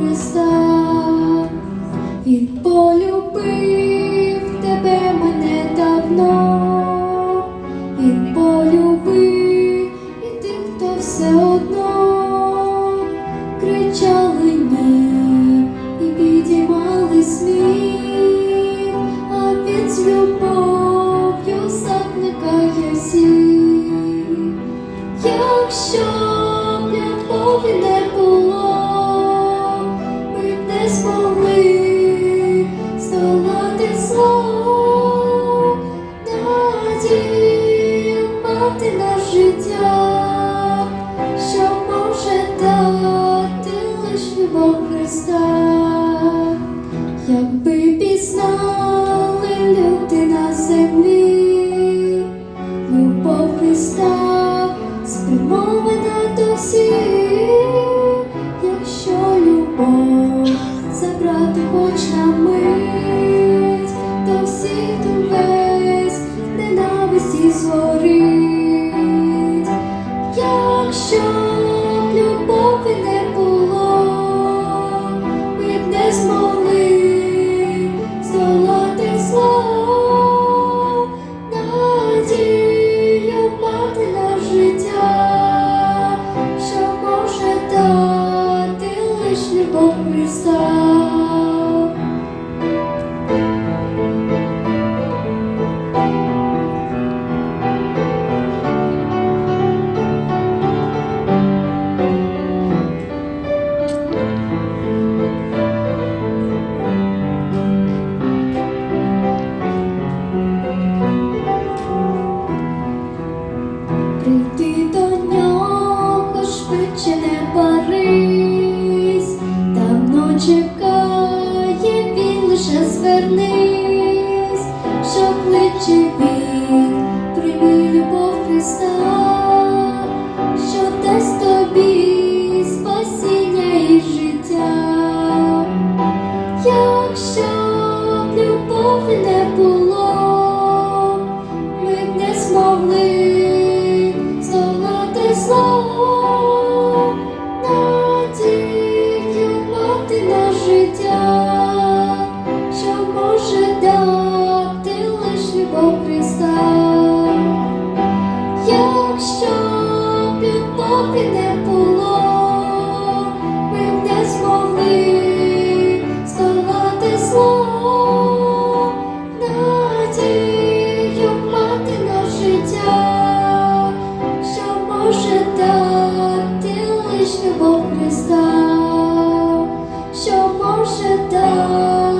Христа, Він полюбив тебе мене давно, Він полюбив і тих, хто все одно кричали ні і підіймали сміх, а під з любов'ю закликає всіх. Якщо Христа, спрямована до всіх, якщо любов забрати хоч на мить, то всіх то весь ненависті згорить, якщо б любові не було, ми б не змогли. звернись, що кличе від прийми любов Христа, що дасть тобі спасіння і життя, якщо б любов не була. Боже, дай ти лиш любов Христа, що Боже дай.